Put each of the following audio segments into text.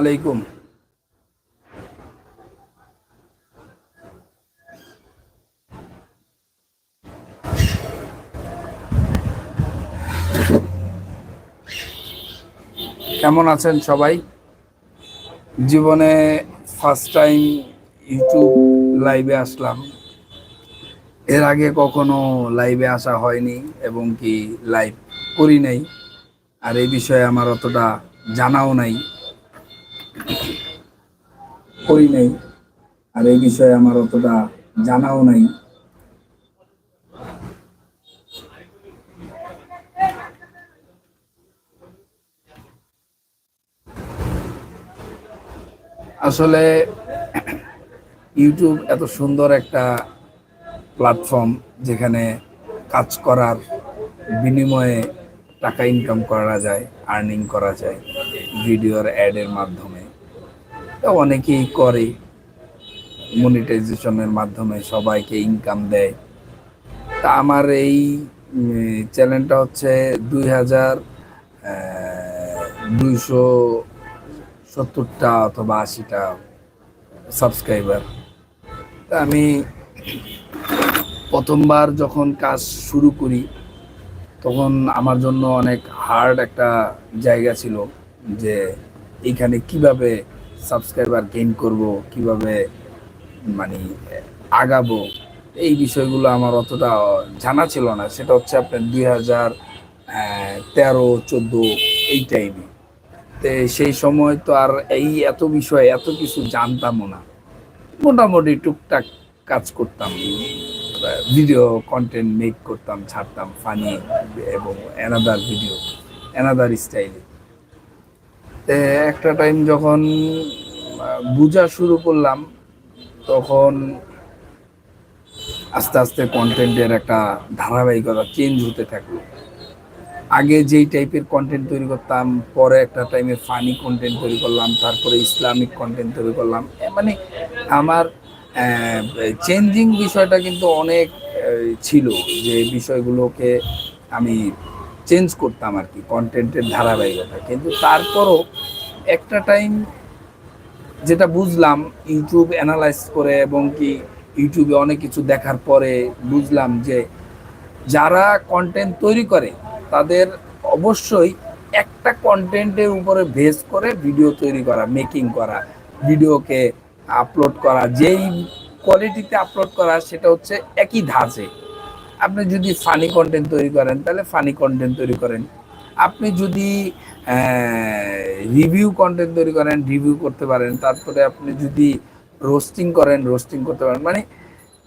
আলাইকুম। কেমন আছেন সবাই? জীবনে ফার্স্ট টাইম ইউটিউব লাইভে আসলাম। এর আগে কখনো লাইভে আসা হয়নি এবং কি লাইভ করি নাই। আর এই বিষয়ে আমার অতটা জানাও নাই। করি নাই। আর এই বিষয়ে আমার অতটা জানাও নাই। আসলে ইউটিউব এত সুন্দর একটা প্ল্যাটফর্ম যেখানে কাজ করার বিনিময়ে টাকা ইনকাম করা যায় আর্নিং করা যায় ভিডিওর অ্যাডের মাধ্যমে। অনেকেই করে। মনিটাইজেশনের মাধ্যমে সবাইকে ইনকাম দেয়। তা আমার এই চ্যানেলটা হচ্ছে দুই হাজার দুইশো সত্তরটা অথবা আশিটা সাবস্ক্রাইবার তা আমি প্রথমবার যখন কাজ শুরু করি, তখন আমার জন্য অনেক হার্ড একটা জায়গা ছিল যে এইখানে কীভাবে সাবস্ক্রাইবার গেইন করব, কীভাবে মানে আগাবো, এই বিষয়গুলো আমার অতটা জানা ছিল না। সেটা হচ্ছে আপনার দুই হাজার তেরো, চোদ্দ, এই টাইমে তো সেই সময় তো আর এই এত বিষয় এত কিছু জানতামও না। মোটামুটি টুকটাক কাজ করতাম ভিডিও কন্টেন্ট মেক করতাম, ছাড়তাম ফানি এবং অ্যানাদার ভিডিও অ্যানাদার স্টাইলে একটা টাইম যখন বোঝা শুরু করলাম, তখন আস্তে আস্তে কন্টেন্টের একটা ধারাবাহিকতা চেঞ্জ হতে থাকল। আগে যেই টাইপের কন্টেন্ট তৈরি করতাম, পরে একটা টাইমে ফানি কন্টেন্ট তৈরি করলাম, তারপরে ইসলামিক কন্টেন্ট তৈরি করলাম। মানে আমার চেঞ্জিং বিষয়টা কিন্তু অনেক ছিল যে বিষয়গুলোকে আমি চেঞ্জ করতাম আর কি কন্টেন্টের ধারাবাহিকতা। কিন্তু তারপরও একটা টাইম যেটা বুঝলাম ইউটিউব অ্যানালাইজ করে এবং কি ইউটিউবে অনেক কিছু দেখার পরে বুঝলাম যে যারা কন্টেন্ট তৈরি করে, তাদের অবশ্যই একটা কন্টেন্টের উপরে বেস করে ভিডিও তৈরি করা মেকিং করা ভিডিওকে আপলোড করা, যেই কোয়ালিটিতে আপলোড করা সেটা হচ্ছে একই ধাঁচে। আপনি যদি ফানি কন্টেন্ট তৈরি করেন, তাহলে ফানি কন্টেন্ট তৈরি করেন। আপনি যদি রিভিউ কন্টেন্ট তৈরি করেন রিভিউ করতে পারেন, তারপরে আপনি যদি রোস্টিং করেন রোস্টিং করতে পারেন মানে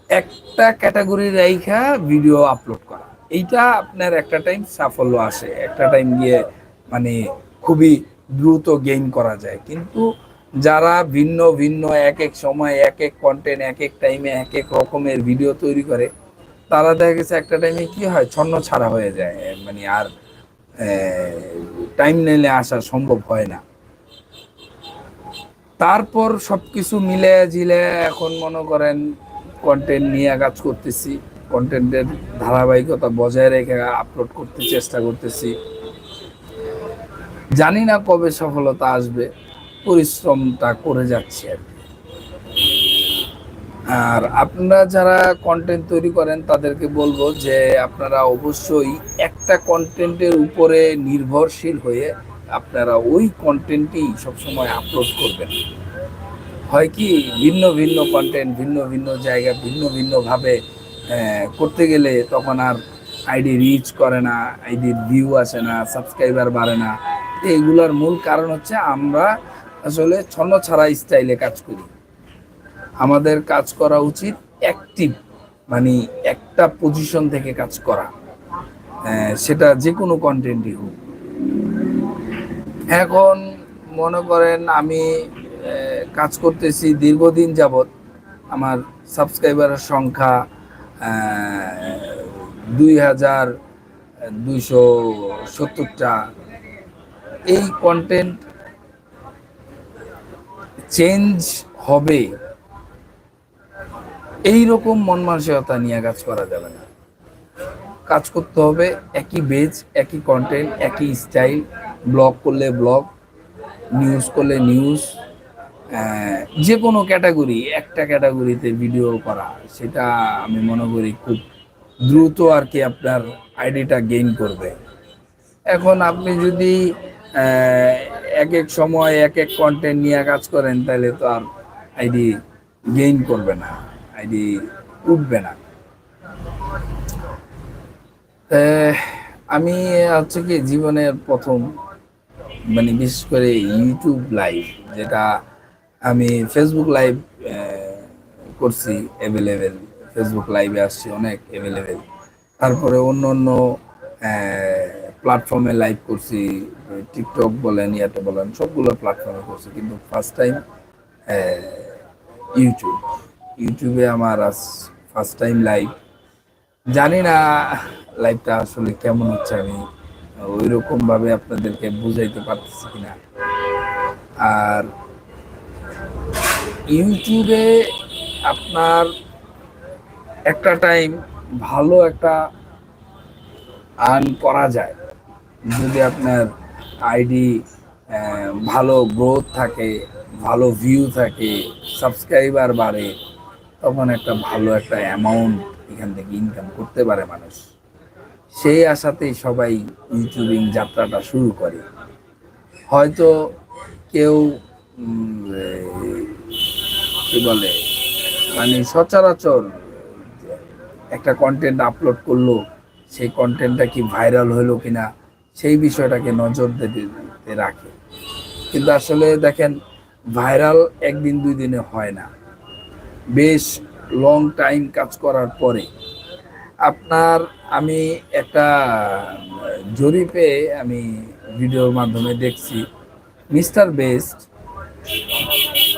একটা ক্যাটাগরি রেখা ভিডিও আপলোড করা। এইটা আপনার একটা টাইম সাফল্য আসে, একটা টাইম গিয়ে মানে খুবই দ্রুত গেইন করা যায়। কিন্তু যারা ভিন্ন ভিন্ন, এক এক সময়, এক এক কন্টেন্ট এক এক টাইমে এক এক রকমের ভিডিও তৈরি করে তারা দেখা গেছে একটা টাইমে কি হয়, ছন্ন ছাড়া হয়ে যায়। মানে আর টাইম নিলে আসা সম্ভব হয় না। তারপর সবকিছু মিলে জিলে এখন মনে করেন কন্টেন্ট নিয়ে কাজ করতেছি। কন্টেন্টের ধারাবাহিকতা বজায় রেখে আপলোড করতে চেষ্টা করতেছি। জানি না কবে সফলতা আসবে, পরিশ্রমটা করে যাচ্ছি আর কি। আর আপনারা যারা কন্টেন্ট তৈরি করেন, তাদেরকে বলব যে আপনারা অবশ্যই একটা কন্টেন্টের উপরে নির্ভরশীল হয়ে আপনারা ওই কন্টেন্টই সবসময় আপলোড করবেন। হয় কি, ভিন্ন ভিন্ন কন্টেন্ট ভিন্ন ভিন্ন জায়গা, ভিন্ন ভিন্নভাবে করতে গেলে তখন আর আইডি রিচ করে না আইডির ভিউ আসে না সাবস্ক্রাইবার বাড়ে না। এইগুলোর মূল কারণ হচ্ছে আমরা আসলে ছন্ন ছাড়া স্টাইলে কাজ করি। আমাদের কাজ করা উচিত অ্যাক্টিভ মানে একটা পজিশন থেকে কাজ করা। সেটা যে কোনো কন্টেন্টই হোক। এখন মনে করেন আমি কাজ করতেছি দীর্ঘদিন যাবৎ। আমার সাবস্ক্রাইবারের সংখ্যা দুই হাজার দুইশো সত্তরটা। এই কন্টেন্ট চেঞ্জ হবে। এই রকম মন মানসিকতা নিয়ে কাজ করা যাবে না। কাজ করতে হবে একই বেজ একই কন্টেন্ট একই স্টাইল ব্লগ করলে ব্লগ নিউজ করলে নিউজ যে কোনো ক্যাটাগরি একটা ক্যাটাগরিতে ভিডিও করা, সেটা আমি মনে করি খুব দ্রুত আর কি আপনার আইডিটা গেইন করবে। এখন আপনি যদি এক এক সময় এক এক কন্টেন্ট নিয়ে কাজ করেন, তাহলে তো আর আইডি গেইন করবে না। উঠবে না। আমি হচ্ছে কি জীবনের প্রথম মানে বিশেষ করে ইউটিউব লাইভ যেটা আমি ফেসবুক লাইভ করছি অ্যাভেলেবেল ফেসবুক লাইভে আসছি অনেক অ্যাভেলেবেল তারপরে অন্য অন্য প্ল্যাটফর্মে লাইভ করছি টিকটক বলেন, ইয়াতে বলেন, সবগুলো প্ল্যাটফর্মে করছি, কিন্তু ফার্স্ট টাইম ইউটিউব ইউটিউবে আমার আজ ফার্স্ট টাইম লাইভ জানি না লাইভটা আসলে কেমন হচ্ছে আমি ওই রকম ভাবে আপনাদেরকে বুঝাইতে পারতেছি কিনা। আর ইউটিউবে আপনার একটা টাইম ভালো একটা আর্ন করা যায়। যদি আপনার আইডি ভালো গ্রোথ থাকে, ভালো ভিউ থাকে সাবস্ক্রাইবার বাড়ে তখন একটা ভালো একটা অ্যামাউন্ট এখান থেকে ইনকাম করতে পারে মানুষ। সেই আশাতেই সবাই ইউটিউবিং যাত্রাটা শুরু করে। হয়তো কেউ কি বলে মানে সচরাচর একটা কন্টেন্ট আপলোড করল, সেই কন্টেন্টটা কি ভাইরাল হলো কিনা, সেই বিষয়টাকে নজর দিতে রাখে। কিন্তু আসলে দেখেন ভাইরাল একদিন দুই দিনে হয় না। বেশ লং টাইম কাজ করার পরে আপনার আমি একটা জরিপে আমি ভিডিওর মাধ্যমে দেখছি, মিস্টার বেস্ট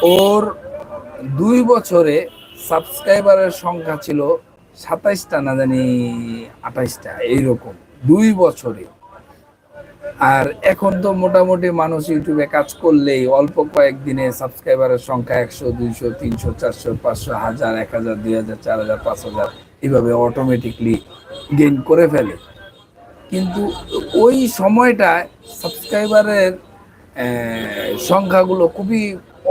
ওর দুই বছরে সাবস্ক্রাইবারের সংখ্যা ছিল সাতাইশটা না জানি আঠাইশটা, এইরকম। দুই বছরে। আর এখন তো মোটামুটি মানুষ ইউটিউবে কাজ করলেই অল্প কয়েকদিনে সাবস্ক্রাইবারের সংখ্যা একশো, দুইশো, তিনশো, চারশো, পাঁচশো, হাজার, এক হাজার, দুই হাজার, চার হাজার, পাঁচ হাজার এইভাবে অটোমেটিকলি গেইন করে ফেলে। কিন্তু ওই সময়টায় সাবস্ক্রাইবারের সংখ্যাগুলো খুবই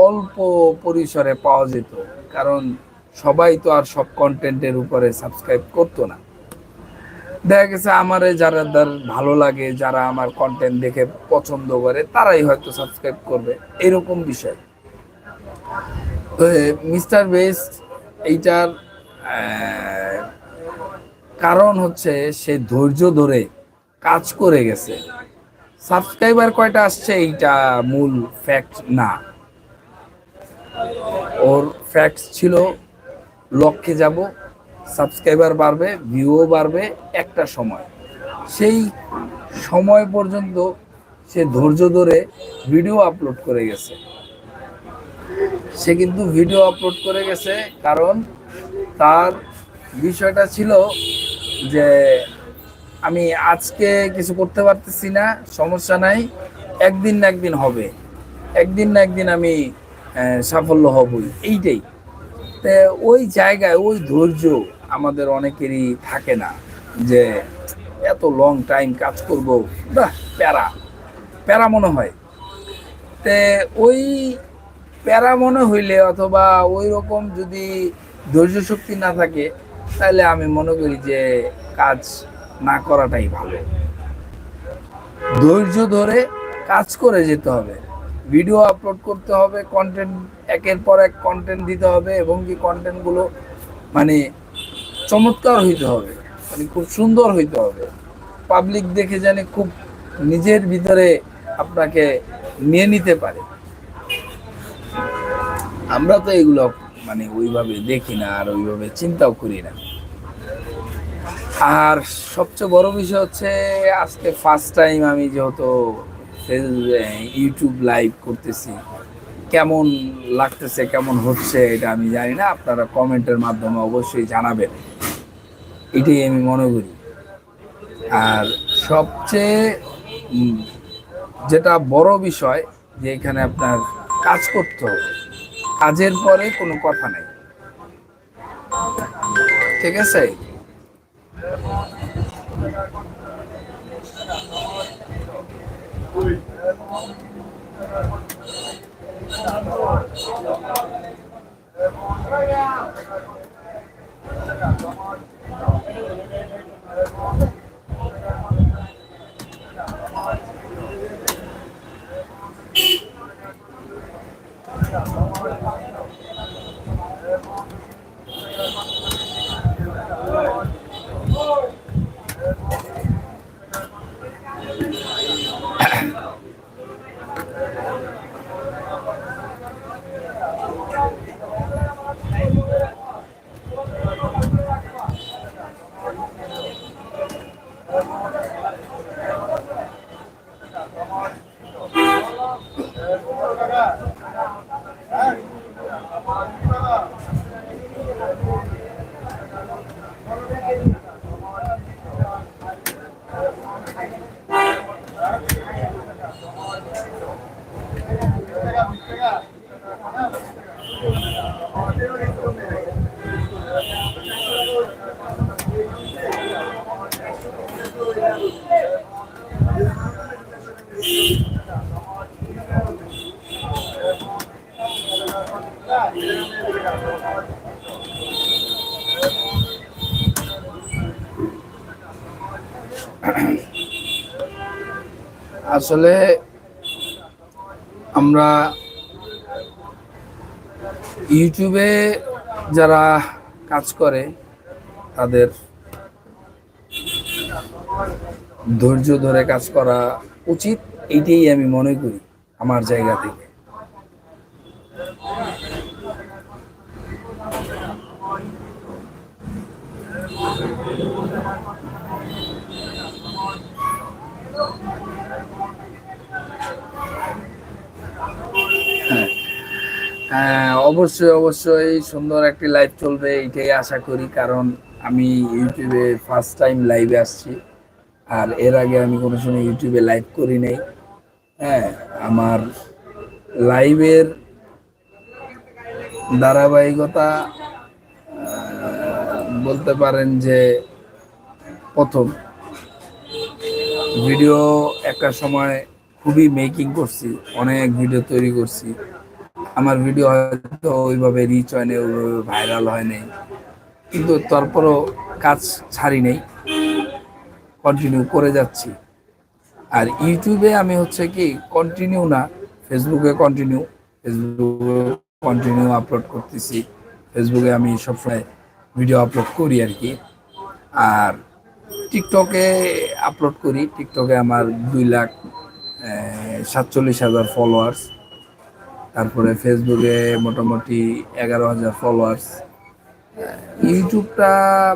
অল্প পরিসরে পাওয়া যেত। কারণ সবাই তো আর সব কন্টেন্টের উপরে সাবস্ক্রাইব করতো না। দেখা গেছে আমারে যারা যার ভালো লাগে, যারা আমার কন্টেন্ট দেখে পছন্দ করে, তারাই হয়তো সাবস্ক্রাইব করবে। এরকম বিষয়। তো মিস্টার বেস্ট এইটার কারণ হচ্ছে সে ধৈর্য ধরে কাজ করে গেছে। সাবস্ক্রাইবার কয়টা আসছে এইটা মূল ফ্যাক্ট না। ওর ফ্যাক্ট ছিল, লক্ষ্যে যাব সাবস্ক্রাইবার বাড়বে, ভিউও বাড়বে একটা সময়। সেই সময় পর্যন্ত সে ধৈর্য ধরে ভিডিও আপলোড করে গেছে। সে কিন্তু ভিডিও আপলোড করে গেছে কারণ তার বিষয়টা ছিল যে আমি আজকে কিছু করতে পারতেছি না, সমস্যা নাই, একদিন না একদিন হবে। একদিন না একদিন আমি সাফল্য হবই, এইটাই। তো ওই জায়গায় ওই ধৈর্য আমাদের অনেকেরই থাকে না যে এত লং টাইম কাজ করব। বাহ, প্যারা। প্যারা মনে হয়। তে ওই প্যারা মনে হইলে অথবা ওই রকম যদি ধৈর্য শক্তি না থাকে, তাহলে আমি মনে করি যে কাজ না করাটাই ভালো। ধৈর্য ধরে কাজ করে যেতে হবে। ভিডিও আপলোড করতে হবে কন্টেন্ট একের পর এক কন্টেন্ট দিতে হবে এবং কি কন্টেন্টগুলো মানে চমৎকার হইতে হবে। মানে খুব সুন্দর হইতে হবে। পাবলিক দেখে যেন খুব নিজের ভিতরে আপনাকে নিয়ে নিতে পারে। আমরা তো এগুলো মানে ওইভাবে দেখি না আর ওইভাবে চিন্তাও করি না। আর সবচেয়ে বড় বিষয় হচ্ছে, আজকে ফার্স্ট টাইম আমি যেহেতু ইউটিউব লাইভ করতেছি। কেমন লাগতেছে, কেমন হচ্ছে এটা আমি জানি না, আপনারা কমেন্টের মাধ্যমে অবশ্যই জানাবেন। এটাই আমি মনে করি। আর সবচেয়ে যেটা বড় বিষয় যে এখানে আপনার কাজ করতে হবে, কাজের পরে কোনো কথা নাই। ঠিক আছে? Right now. আসলে আমরা ইউটিউবে যারা কাজ করে, তাদের ধৈর্য ধরে কাজ করা উচিত, এইটাই আমি মনে করি আমার জায়গা থেকে হ্যাঁ অবশ্যই অবশ্যই সুন্দর একটি লাইভ চলবে, এটাই আশা করি। কারণ আমি ইউটিউবে ফার্স্ট টাইম লাইভে আসছি। আর এর আগে আমি কোনো সময় ইউটিউবে লাইভ করি নাই। হ্যাঁ আমার লাইভের ধারাবাহিকতা বলতে পারেন যে প্রথম। ভিডিও একটা সময় খুবই মেকিং করছি, অনেক ভিডিও তৈরি করছি। আমার ভিডিও হয়তো ওইভাবে রিচ হয় নাই ওইভাবে ভাইরাল হয় নাই কিন্তু তারপরও কাজ ছাড়ি নেই। কন্টিনিউ করে যাচ্ছি। আর ইউটিউবে আমি হচ্ছে কি কন্টিনিউ না ফেসবুকে কন্টিনিউ ফেসবুকে কন্টিনিউ আপলোড করতেছি। ফেসবুকে আমি সবসময় ভিডিও আপলোড করি আর কি। আর টিকটকে আপলোড করি। টিকটকে আমার দুই লাখ সাতচল্লিশ হাজার ফলোয়ার্স তারপরে ফেসবুকে মোটামুটি এগারো হাজার ফলোয়ার্স ইউটিউবটা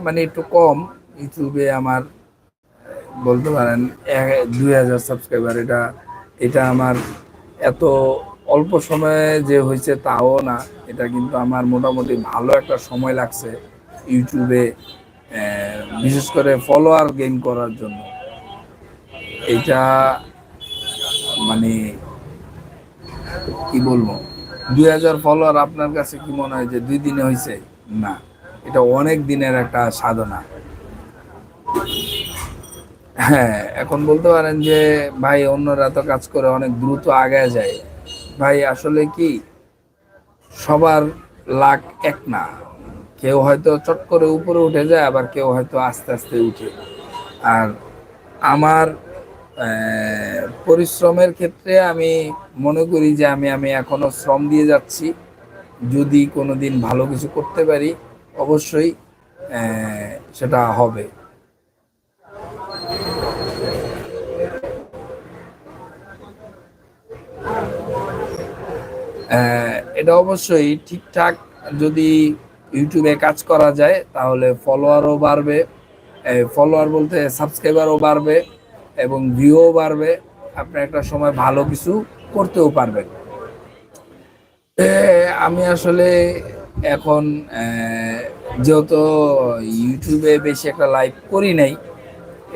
মানে একটু কম। ইউটিউবে আমার, বলতে পারেন দুই হাজার সাবস্ক্রাইবার এটা এটা আমার এত অল্প সময়ে যে হয়েছে তাও না। এটা কিন্তু আমার মোটামুটি ভালো একটা সময় লাগছে ইউটিউবে বিশেষ করে ফলোয়ার গেইন করার জন্য। এটা মানে কি বলব? দুই হাজার ফলোয়ার আপনার কাছে কি মনে হয় যে দুই দিনে হয়েছে না, এটা অনেক দিনের একটা সাধনা। হ্যাঁ এখন বলতে পারেন যে ভাই, অন্যরা তো কাজ করে অনেক দ্রুত আগে যায়। ভাই, আসলে কি, সবার লাখ এক না। কেউ হয়তো চট করে উপরে উঠে যায়, আবার কেউ হয়তো আস্তে আস্তে উঠে। আর আমার পরিশ্রমের ক্ষেত্রে আমি মনে করি যে আমি আমি এখনও শ্রম দিয়ে যাচ্ছি। যদি কোনো দিন ভালো কিছু করতে পারি, অবশ্যই সেটা হবে। এটা অবশ্যই ঠিকঠাক যদি ইউটিউবে কাজ করা যায়, তাহলে ফলোয়ারও বাড়বে। ফলোয়ার বলতে সাবস্ক্রাইবারও বাড়বে। এবং ভিউও বাড়বে, আপনি একটা সময় ভালো কিছু করতেও পারবেন। আমি আসলে এখন যেহেতু ইউটিউবে বেশি একটা লাইভ করি নাই,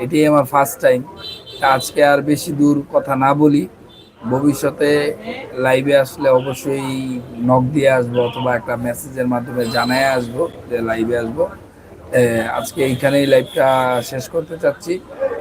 এটাই আমার ফার্স্ট টাইম আজকে আর বেশি দূর কথা না বলি, ভবিষ্যতে লাইভে আসলে অবশ্যই নক দিয়ে আসব অথবা একটা মেসেজের মাধ্যমে জানায় আসব যে লাইভে আসব। আজকে এইখানেই লাইভটা শেষ করতে চাচ্ছি।